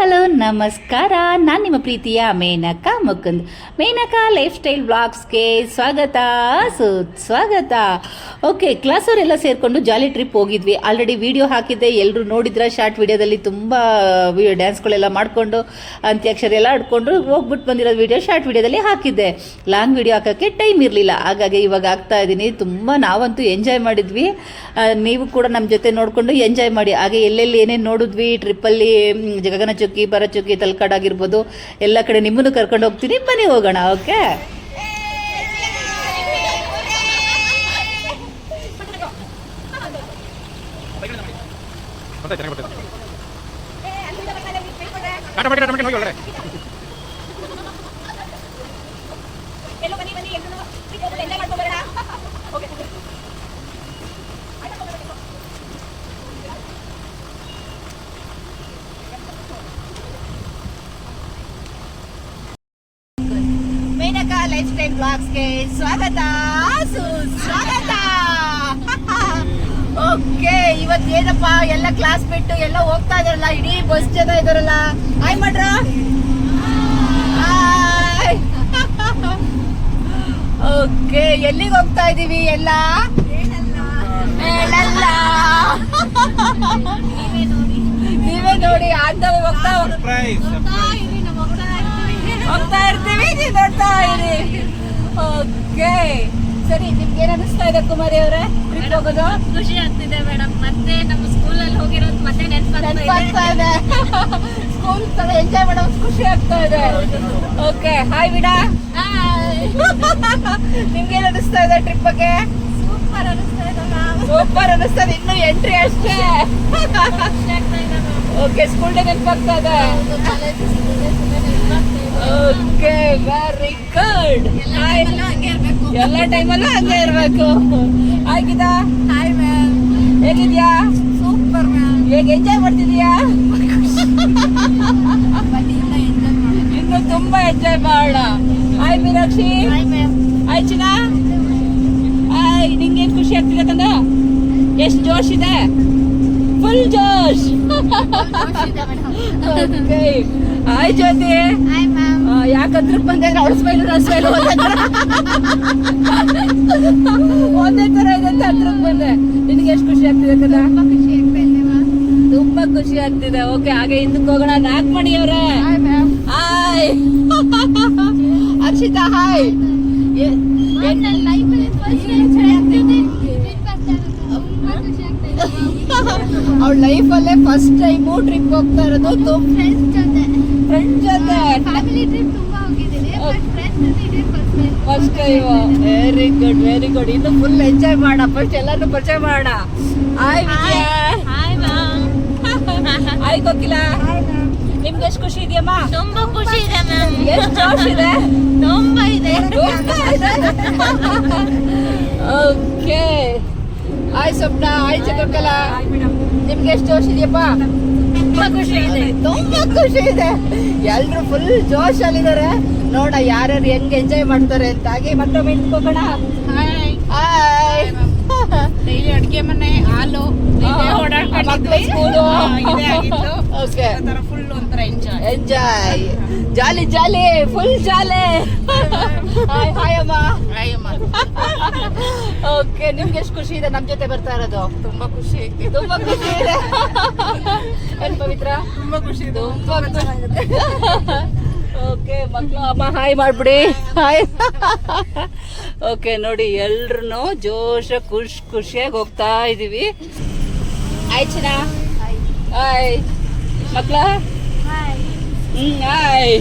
Hello, ನಮಸ್ಕಾರ. ನಾನು ನಿಮ್ಮ ಪ್ರೀತಿಯ ಮೇನಕಾ ಮುಕುಂದ್. ಮೇನಕ ಲೈಫ್ ಸ್ಟೈಲ್ ಬ್ಲಾಗ್ಸ್ಗೆ ಸ್ವಾಗತ. ಸುಸ್ವಾಗತ ಓಕೆ ಕ್ಲಾಸವರೆಲ್ಲ ಸೇರಿಕೊಂಡು ಜಾಲಿ ಟ್ರಿಪ್ ಹೋಗಿದ್ವಿ. ಆಲ್ರೆಡಿ ವಿಡಿಯೋ ಹಾಕಿದ್ದೆ. ಎಲ್ಲರೂ ನೋಡಿದ್ರೆ ಶಾರ್ಟ್ ವಿಡಿಯೋದಲ್ಲಿ ತುಂಬ ಡ್ಯಾನ್ಸ್ಗಳೆಲ್ಲ ಮಾಡಿಕೊಂಡು ಅಂತ್ಯಾಕ್ಷರಿ ಎಲ್ಲ ಆಡ್ಕೊಂಡು ಹೋಗ್ಬಿಟ್ಟು ಬಂದಿರೋ ವಿಡಿಯೋ ಶಾರ್ಟ್ ವಿಡಿಯೋದಲ್ಲಿ ಹಾಕಿದ್ದೆ. ಲಾಂಗ್ ವಿಡಿಯೋ ಹಾಕೋಕ್ಕೆ ಟೈಮ್ ಇರಲಿಲ್ಲ. ಹಾಗಾಗಿ ಇವಾಗ ಆಗ್ತಾ ಇದ್ದೀನಿ ತುಂಬ ನಾವಂತೂ ಎಂಜಾಯ್ ಮಾಡಿದ್ವಿ. ನೀವು ಕೂಡ ನಮ್ಮ ಜೊತೆ ನೋಡಿಕೊಂಡು ಎಂಜಾಯ್ ಮಾಡಿ. ಹಾಗೆ ಎಲ್ಲೆಲ್ಲಿ ಏನೇನು ನೋಡಿದ್ವಿ, ಟ್ರಿಪ್ಪಲ್ಲಿ ಗಗನ ಚುಕ್ಕಿ ಬರ ಚುಕ್ಕಿ ತಲಕಾಡ್ ಆಗಿರ್ಬೋದು ಎಲ್ಲ ಕಡೆ ನಿಮ್ಮನ್ನು ಕರ್ಕೊಂಡು ಹೋಗ್ತೀನಿ ಬನ್ನಿ ಹೋಗೋಣ ಓಕೆ ಹೋಗಿ ಒಳಗಡೆ ಎಲ್ಲೋ ಬನ್ನಿ ಬನ್ನಿ ಎಲ್ರು ಟ್ರಿಪ್ ಹೋಗ್ಬಿಟ್ಟು ಎಂಜಾಯ್ ಮಾಡ್ಕೊಂಡು ಬರೋಣ ಓಕೆ ಮೇನಕಾ ಲೈಫ್ ಬ್ಲಾಗ್ಸ್ಗೆ ಸ್ವಾಗತ. ಸುಸ್ವಾಗತ ಓಕೆ ಇವತ್ತು ಏನಪ್ಪ? ಎಲ್ಲ ಕ್ಲಾಸ್ ಬಿಟ್ಟು ಎಲ್ಲ ಹೋಗ್ತಾ ಇದಾರಲ್ಲ ಇಡೀ ಬಸ್ ಜನ ಇದಾರಲ್ಲ ಹಾಯ್ ಮಾಡ್ರ. ಓಕೆ ಎಲ್ಲಿಗೆ ಹೋಗ್ತಾ ಇದೀವಿ ಎಲ್ಲ? ನೀವೇ ನೋಡಿ ಆಂಧವ ಹೋಗ್ತಾ ಹೋಗ್ತಾ ಇರ್ತೀವಿ ನೋಡ್ತಾ ಇರಿ. ಓಕೆ. ಸರಿ ನಿಮ್ಗೆ ಏನ್ ಅನಿಸ್ತಾ ಇದೆ ಕುಮಾರಿ ಅವರೇ? ಟ್ರಿಪ್ ಹೋಗೋದು? ಖುಷಿ ಆಗ್ತಿದೆ ಮೇಡಮ್ ಮತ್ತೆ ನಮ್ಮ ಸ್ಕೂಲಲ್ಲಿ ಹೋಗಿರೋದು ಮತ್ತೆ ನೆನಪಾಗ್ತಾ ಇದೆ. ಸ್ಕೂಲ್ ತರ ಎಂಜಾಯ್ ಮಾಡೋ ಖುಷಿ ಆಗ್ತಾ ಇದೆ. ಓಕೆ ಹಾಯ್ ವಿಡಾ ನಿಮ್ಗೆ ಏನ್ ಅನಿಸ್ತಾ ಇದೆ ಟ್ರಿಪ್ ಬಗ್ಗೆ? ಸೂಪರ್ ಅನಿಸ್ತಾ ಇದೆ ಸೂಪರ್ ಸೂಪರ್ ಇದೆ. ಇನ್ನು ಎಂಟ್ರಿ ಅಷ್ಟೇ. ಓಕೆ ಸ್ಕೂಲ್ ಡೇ ನೆನಪಾಗ್ತಾ ಇದೆ. ಓಕೆ ವೆರಿ ಗುಡ್ ಎಲ್ಲ ಟೈಮಲ್ಲೂ ಹಂಗೆ ಇರ್ಬೇಕು. ಆಗಿದಾ? ಹಾಯ್ ಮ್ಯಾಮ್ ಹೇಗಿದ್ಯಾ? ಸೂಪರ್ ಮ್ಯಾಮ್ ಹೇಗೆ ಎಂಜಾಯ್ ಮಾಡ್ತಿದ್ಯಾ? ಇನ್ನು ತುಂಬಾ ಎಂಜಾಯ್ ಮಾಡೋಣ hi Meenakshi. Hi ma'am hi hi ನಿಂಗೆ ಖುಷಿ ಆಗ್ತಿದೆ ಕಂದ ಎಷ್ಟು ಜೋಶ್ ಇದೆ. ಫುಲ್ ಜೋಶ್. ಓಕೆ ಹಾಯ್ ಜ್ಯೋತಿ ಯಾಕಂದ್ರೆ ಬಂದೆ ಅವಳ ಸ್ಮೈಲ್ ನನ್ನ ಸ್ಮೈಲ್ ಒಂದೇ ತರ. ಇದೆ ಅಂತ ಹತ್ರಕ್ಕೆ ಬಂದೆ. ನಿನಗೆ ಎಷ್ಟು ಖುಷಿ ಆಗ್ತಿದೆ ಕದ ತುಂಬಾ ಖುಷಿ ಆಗ್ತಿದೆ. ಓಕೆ ಹಾಗೆ ಹಿಂದಕ್ಕೆ ಹೋಗೋಣ. ನಾಲ್ಕು ಅವರೇ. ಹಾಯ್ ಹರ್ಷಿತಾ ಹಾಯ್ ಅವಳ ಲೈಫಲ್ಲೇ ಫಸ್ಟ್ ಟೈಮು ಟ್ರಿಪ್ ಹೋಗ್ತಾ ಇರೋದು. ತುಂಬ ಫ್ರೆಂಡ್ಸ್ ಜೊತೆ. ಫ್ಯಾಮಿಲಿ ಟ್ರಿಪ್ ತುಂಬಾ ಹೋಗಿದ್ದೀನಿ ಬಟ್ ಫ್ರೆಂಡ್ಸ್ ಜೊತೆ ಇದೇ first time first time very good very good ಇನ್ನು ಫುಲ್ ಎಂಜಾಯ್ ಮಾಡೋಣ ಫಸ್ಟ್ ಎಲ್ಲಾನು ಪರಿಚಯ ಮಾಡೋಣ hi Vijaya. Hi ma'am hi Kokila. ನಿಮ್ಗೆ ಎಷ್ಟು ಖುಷಿ ಇದೆಯಮ್ಮ ತುಂಬಾ ಖುಷಿ ಇದೆ ಮ್ಯಾಮ್ ಎಷ್ಟು ಜೋಶ್ ಇದೆ? ತುಂಬಾ ಇದೆ. Okay hi Swapna. Hi Chandrakala ನಿಮ್ಗೆ ಎಷ್ಟು ಜೋಶ್ ಇದೆಯಪ್ಪ ತುಂಬಾ ಖುಷಿ ಇದೆ. ತುಂಬಾ ಖುಷಿ ಇದೆ. ಎಲ್ರು ಫುಲ್ ಜೋಶ್ ಅಲ್ಲಿದ್ದಾರೆ ನೋಡ ಯಾರ್ಯಾರು ಹೆಂಗ್ ಎಂಜಾಯ್ ಮಾಡ್ತಾರೆ ಅಂತ ಹಾಗೆ ಮತ್ತೊಮ್ಮೆ ಹಾಯ್ ಡೈಲಿ ಅಡಿಗೆ ಮನೆ ಹಾಲು enjoy jolly jolly full jolly. Hi hi ಅಮ್ಮ. ಓಕೆ ನಿಮ್ಗೆ ಎಷ್ಟು ಖುಷಿ ಇದೆ? ನಮ್ ಜೊತೆ ಬರ್ತಾ ಇರೋದು. ತುಂಬಾ ಖುಷಿ. ಐತಿ ತುಂಬಾ ಖುಷಿ ಇದೆ. ಏನ್ ಪವಿತ್ರ? ತುಂಬಾ ಖುಷಿ ಇದೆ. ತುಂಬಾ ಓಕೆ ಮಕ್ಕಳು ಅಮ್ಮ ಹಾಯ್ ಮಾಡ್ಬಿಡಿ. ಹಾಯ್. ಓಕೆ ನೋಡಿ ಎಲ್ರು ಜೋಶ ಖುಷ್ ಖುಷಿಯಾಗಿ ಹೋಗ್ತಾ ಇದೀವಿ. ಆಯ್ತು ಚಿನ್ನ. ಹಾಯ್ ಮಕ್ಕಳ ಹ್ಮ್ ಹಾಯ್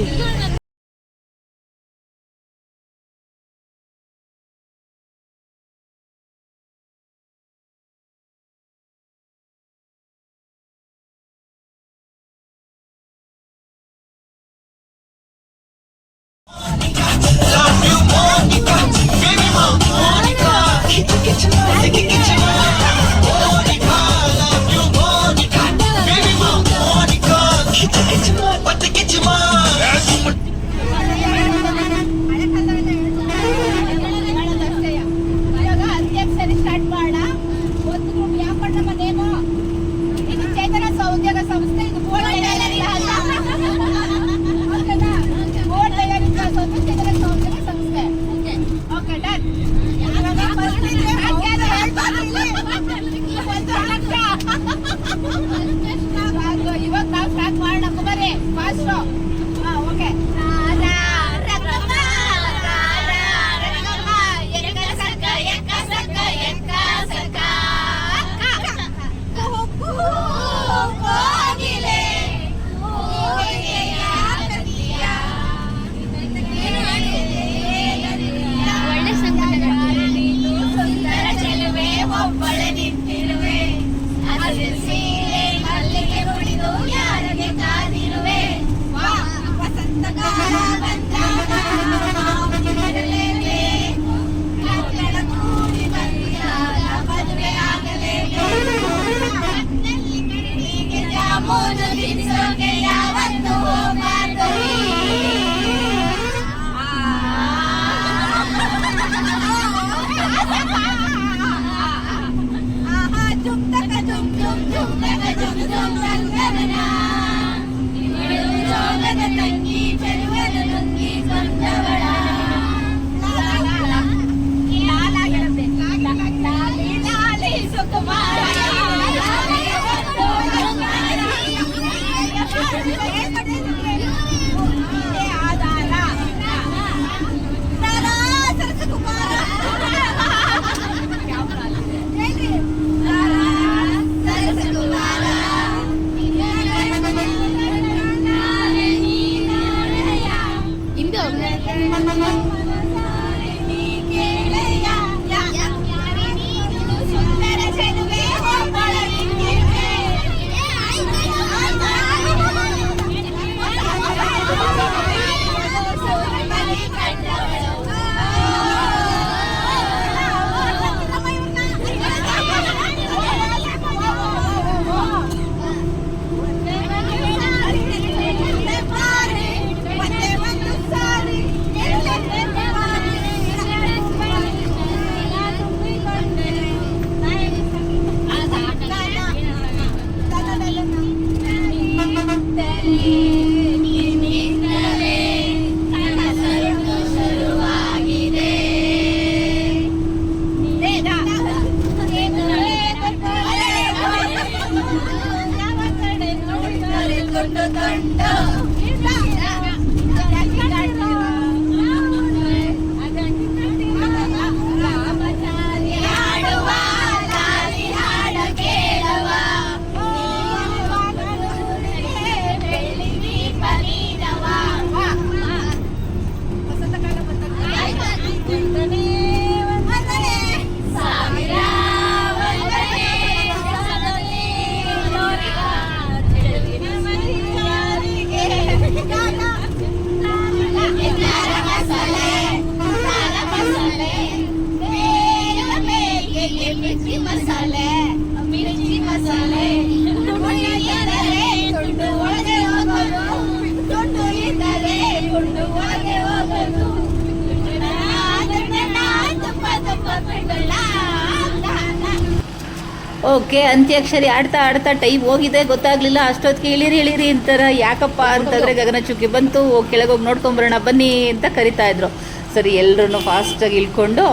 ಓಕೆ, ಅಂತ್ಯಾಕ್ಷರಿ ಆಡ್ತಾ ಆಡ್ತಾ ಟೈಮ್ ಹೋಗಿದೆ, ಗೊತ್ತಾಗ್ಲಿಲ್ಲ ಅಷ್ಟೊತ್ತಿಗೆ ಇಳಿರಿ ಇಳಿರಿ ಅಂತಾರ. ಯಾಕಪ್ಪ ಅಂತಂದ್ರೆ ಗಗನಚುಕ್ಕಿ ಬಂತು. ಕೆಳಗೆ ಹೋಗಿ ನೋಡ್ಕೊಂಬರೋಣ, ಬನ್ನಿ ಅಂತ ಕರಿತಾ ಇದ್ರು. ಸರಿ ಎಲ್ಲರೂ ಫಾಸ್ಟಾಗಿ ಇಳ್ಕೊಂಡು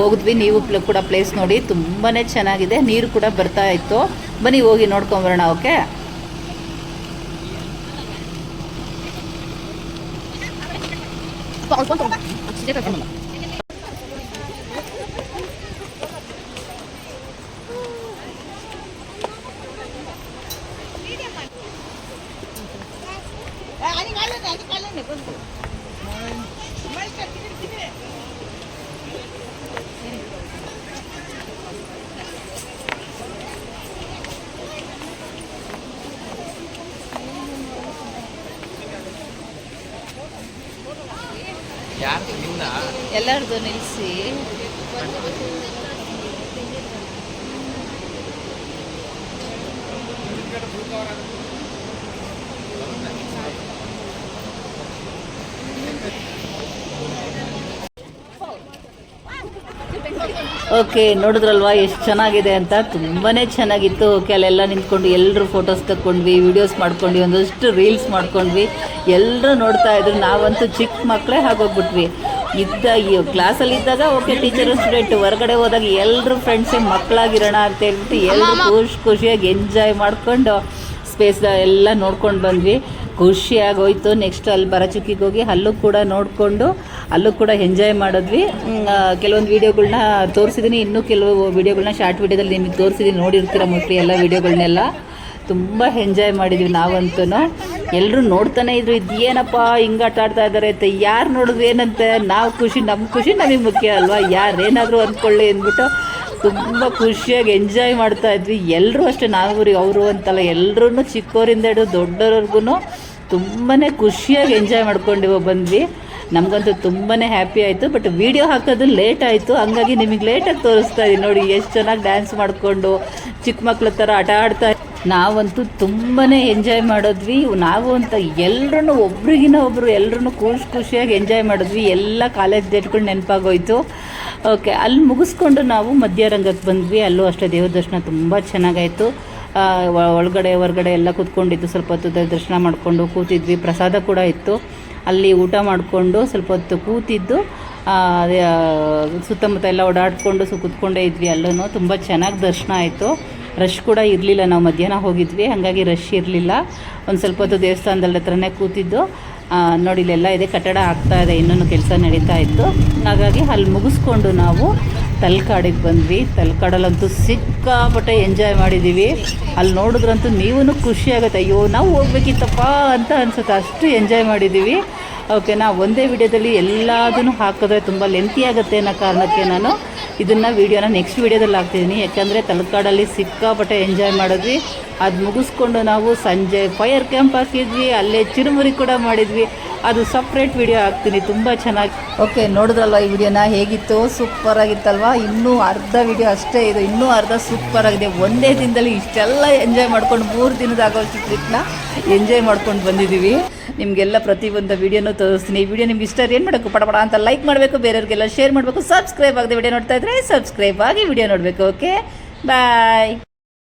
ಹೋಗಿದ್ವಿ. ನೀವು ಕೂಡ ಪ್ಲೇಸ್ ನೋಡಿ ತುಂಬಾ ಚೆನ್ನಾಗಿದೆ. ನೀರು ಕೂಡ ಬರ್ತಾ ಇತ್ತು. ಬನ್ನಿ, ಹೋಗಿ ನೋಡ್ಕೊಂಬರೋಣ, ಓಕೆ? 走我走我直接再给你们 ಎಲ್ಲರದು ನಿಲ್ಲಿಸಿ. ಓಕೆ, ನೋಡಿದ್ರಲ್ವಾ ಎಷ್ಟು ಚೆನ್ನಾಗಿದೆ ಅಂತ? ತುಂಬಾ ಚೆನ್ನಾಗಿತ್ತು. ಓಕೆ, ಅಲ್ಲೆಲ್ಲ ನಿಂತ್ಕೊಂಡು ಎಲ್ಲರೂ ಫೋಟೋಸ್ ತಗೊಂಡ್ವಿ ವಿಡಿಯೋಸ್ ಮಾಡ್ಕೊಂಡ್ವಿ, ಒಂದಷ್ಟು ರೀಲ್ಸ್ ಮಾಡ್ಕೊಂಡ್ವಿ. ಎಲ್ಲರೂ ನೋಡ್ತಾ ಇದ್ರು. ನಾವಂತೂ ಚಿಕ್ಕ ಮಕ್ಕಳೇ ಆಗೋಗ್ಬಿಟ್ವಿ. ಇದ್ದ ಈ ಕ್ಲಾಸಲ್ಲಿ ಇದ್ದಾಗ ಓಕೆ ಟೀಚರು ಸ್ಟೂಡೆಂಟ್ ಹೊರಗಡೆ ಹೋದಾಗ ಎಲ್ಲರೂ ಫ್ರೆಂಡ್ಸೇ ಮಕ್ಕಳಾಗಿರೋಣ ಅಂತ ಹೇಳ್ಬಿಟ್ಟು ಎಲ್ಲರೂ ಖುಷಿ ಖುಷಿಯಾಗಿ ಎಂಜಾಯ್ ಮಾಡಿಕೊಂಡು ಸ್ಪೇಸ್ ಎಲ್ಲ ನೋಡ್ಕೊಂಡು ಬಂದ್ವಿ. ಖುಷಿಯಾಗಿ ಹೋಯ್ತು ನೆಕ್ಸ್ಟ್ ಅಲ್ಲಿ ಬರಚುಕ್ಕಿಗೆ ಹೋಗಿ ಅಲ್ಲೂ ಕೂಡ ನೋಡಿಕೊಂಡು ಅಲ್ಲೂ ಕೂಡ ಎಂಜಾಯ್ ಮಾಡಿದ್ವಿ. ಕೆಲವೊಂದು ವೀಡಿಯೋಗಳ್ನ ತೋರಿಸಿದ್ದೀನಿ ಇನ್ನೂ ಕೆಲವು ವೀಡಿಯೋಗಳನ್ನ ಶಾರ್ಟ್ ವೀಡಿಯೋದಲ್ಲಿ ನಿಮಗೆ ತೋರಿಸಿದ್ದೀನಿ ನೋಡಿರ್ತೀರ ಮೋಸ್ಟ್ಲಿ ಎಲ್ಲ ವೀಡಿಯೋಗಳ್ನೆಲ್ಲ ತುಂಬ ಎಂಜಾಯ್ ಮಾಡಿದ್ವಿ ನಾವಂತೂ ಎಲ್ಲರೂ ನೋಡ್ತಾನೆ ಇದ್ರು, ಇದೇನಪ್ಪ ಹಿಂಗೆ ಆಟ ಆಡ್ತಾ ಇದ್ದಾರೆ ಅಂತ. ಯಾರು ನೋಡಿದ್ರು ಏನಂತೆ? ನಾವು ಖುಷಿ ನಮ್ಮ ಖುಷಿ, ನಮಗೆ ಮುಖ್ಯ ಅಲ್ವಾ? ಯಾರೇನಾದರೂ ಅಂದ್ಕೊಳ್ಳಿ ಅಂದ್ಬಿಟ್ಟು ತುಂಬ ಖುಷಿಯಾಗಿ ಎಂಜಾಯ್ ಮಾಡ್ತಾ ಇದ್ವಿ. ಎಲ್ಲರೂ ಅಷ್ಟೇ ನಾವು ಅವರು ಅಂತಲ್ಲ ಎಲ್ಲರೂ ಚಿಕ್ಕವರಿಂದ ಹಿಡಿದು ದೊಡ್ಡವ್ರಿಗೂ ತುಂಬಾ ಖುಷಿಯಾಗಿ ಎಂಜಾಯ್ ಮಾಡ್ಕೊಂಡು ಬಂದ್ವಿ. ನಮಗಂತೂ ತುಂಬಾ ಹ್ಯಾಪಿ ಆಯಿತು ಬಟ್ ವಿಡಿಯೋ ಹಾಕೋದು ಲೇಟ್ ಆಯಿತು. ಹಂಗಾಗಿ ನಿಮಗೆ ಲೇಟಾಗಿ ತೋರಿಸ್ತಾ ಇದ್ದೀನಿ ನೋಡಿ, ಎಷ್ಟು ಚೆನ್ನಾಗಿ ಡ್ಯಾನ್ಸ್ ಮಾಡಿಕೊಂಡು ಚಿಕ್ಕ ಮಕ್ಳ ಥರ ಆಟ ಆಡ್ತಾ ನಾವಂತೂ ತುಂಬಾ ಎಂಜಾಯ್ ಮಾಡಿದ್ವಿ. ನಾವು ಅಂತ ಎಲ್ಲರೂ ಒಬ್ರಿಗಿನ ಒಬ್ಬರು ಎಲ್ಲರೂ ಖುಷಿ ಖುಷಿಯಾಗಿ ಎಂಜಾಯ್ ಮಾಡಿದ್ವಿ. ಎಲ್ಲ ಕಾಲೇಜ್ ಡೇಟ್ಗಳು ನೆನಪಾಗೋಯ್ತು. ಓಕೆ ಅಲ್ಲಿ ಮುಗಿಸ್ಕೊಂಡು ನಾವು ಮಧ್ಯರಂಗಕ್ಕೆ ಬಂದ್ವಿ. ಅಲ್ಲೂ ಅಷ್ಟೇ ದೇವ್ರ ದರ್ಶನ ತುಂಬ ಚೆನ್ನಾಗಾಯಿತು. ಒಳಗಡೆ, ಹೊರಗಡೆ ಎಲ್ಲ ಕೂತ್ಕೊಂಡಿದ್ದು, ಸ್ವಲ್ಪ ಹೊತ್ತು ದರ್ಶನ ಮಾಡಿಕೊಂಡು ಕೂತಿದ್ವಿ. ಪ್ರಸಾದ ಕೂಡ ಇತ್ತು. ಅಲ್ಲಿ ಊಟ ಮಾಡಿಕೊಂಡು ಸ್ವಲ್ಪ ಹೊತ್ತು ಕೂತಿದ್ದು ಸುತ್ತಮುತ್ತ ಎಲ್ಲ ಓಡಾಡಿಕೊಂಡು ಸು ಕೂತ್ಕೊಂಡೇ ಇದ್ವಿ ಅಲ್ಲೂ ತುಂಬ ಚೆನ್ನಾಗಿ ದರ್ಶನ ಆಯಿತು. ರಶ್ ಕೂಡ ಇರಲಿಲ್ಲ. ನಾವು ಮಧ್ಯಾಹ್ನ ಹೋಗಿದ್ವಿ. ಹಾಗಾಗಿ ರಶ್ ಇರಲಿಲ್ಲ. ಒಂದು ಸ್ವಲ್ಪ ಹೊತ್ತು ದೇವಸ್ಥಾನದಲ್ಲಿ ಹತ್ರನೇ ಕೂತಿದ್ದು. ನೋಡಿ, ಇಲ್ಲೆಲ್ಲ ಇದೆ. ಕಟ್ಟಡ ಆಗ್ತಾ ಇದೆ. ಇನ್ನೊಂದು ಕೆಲಸ ನಡೀತಾ ಇತ್ತು. ಹಾಗಾಗಿ ಅಲ್ಲಿ ಮುಗಿಸ್ಕೊಂಡು ನಾವು ತಲಕಾಡಿಗೆ ಬಂದ್ವಿ. ತಲಕಾಡಲ್ಲಂತೂ ಸಿಕ್ಕಾಪಟ್ಟೆ ಎಂಜಾಯ್ ಮಾಡಿದ್ದೀವಿ ಅಲ್ಲಿ ನೋಡಿದ್ರಂತೂ ನೀವೂ ಖುಷಿ ಆಗುತ್ತೆ. ಅಯ್ಯೋ, ನಾವು ಹೋಗ್ಬೇಕಿತ್ತಪ್ಪ ಅಂತ ಅನ್ಸುತ್ತೆ. ಅಷ್ಟು ಎಂಜಾಯ್ ಮಾಡಿದ್ದೀವಿ ಓಕೆ ನಾ ಒಂದೇ ವಿಡಿಯೋದಲ್ಲಿ ಎಲ್ಲದನ್ನು ಹಾಕಿದ್ರೆ ತುಂಬ ಲೆಂತಿ ಆಗುತ್ತೆ ಅನ್ನೋ ಕಾರಣಕ್ಕೆ ನಾನು ಇದನ್ನು ವೀಡಿಯೋನ ನೆಕ್ಸ್ಟ್ ವೀಡಿಯೋದಲ್ಲಿ ಹಾಕ್ತಿದ್ದೀನಿ. ಯಾಕೆಂದರೆ ತಲಕಾಡಲ್ಲಿ ಸಿಕ್ಕಾಪಟ್ಟೆ ಎಂಜಾಯ್ ಮಾಡಿದ್ವಿ. ಅದು ಮುಗಿಸ್ಕೊಂಡು ನಾವು ಸಂಜೆ ಫೈರ್ ಕ್ಯಾಂಪ್ ಹಾಕಿದ್ವಿ. ಅಲ್ಲೇ ಚಿರುಮುರಿ ಕೂಡ ಮಾಡಿದ್ವಿ. ಅದು ಸಪ್ರೇಟ್ ವಿಡಿಯೋ ಹಾಕ್ತೀನಿ, ತುಂಬ ಚೆನ್ನಾಗಿ ಓಕೆ ನೋಡಿದ್ರಲ್ವ ಈ ವಿಡಿಯೋನ ಹೇಗಿತ್ತು? ಸೂಪರ್ ಆಗಿತ್ತಲ್ವಾ? ಇನ್ನೂ ಅರ್ಧ ವಿಡಿಯೋ ಅಷ್ಟೇ ಇದು. ಇನ್ನೂ ಅರ್ಧ ಸೂಪರ್ ಆಗಿದೆ. ಒಂದೇ ದಿನದಲ್ಲಿ ಇಷ್ಟೆಲ್ಲ ಎಂಜಾಯ್ ಮಾಡ್ಕೊಂಡು ಮೂರು ದಿನದ ಆಗೋಷ್ಟು ಟ್ರಿಪ್ನ ಎಂಜಾಯ್ ಮಾಡ್ಕೊಂಡು ಬಂದಿದ್ದೀವಿ. ನಿಮಗೆಲ್ಲ ಪ್ರತಿಯೊಂದು ವಿಡಿಯೋನೂ ತೋರಿಸ್ತೀನಿ. ಈ ವಿಡಿಯೋ ನಿಮ್ಗೆ ಇಷ್ಟ ಏನು ಮಾಡಬೇಕು? ಪಡ ಪಡ ಅಂತ ಲೈಕ್ ಮಾಡಬೇಕು. ಬೇರೆಯವ್ರಿಗೆಲ್ಲ ಶೇರ್ ಮಾಡಬೇಕು. ಸಬ್ಸ್ಕ್ರೈಬ್ ಆಗದೆ ವಿಡಿಯೋ ನೋಡ್ತಾ ಇದ್ರೆ ಸಬ್ಸ್ಕ್ರೈಬ್ ಆಗಿ ವಿಡಿಯೋ ನೋಡಬೇಕು. Okay bye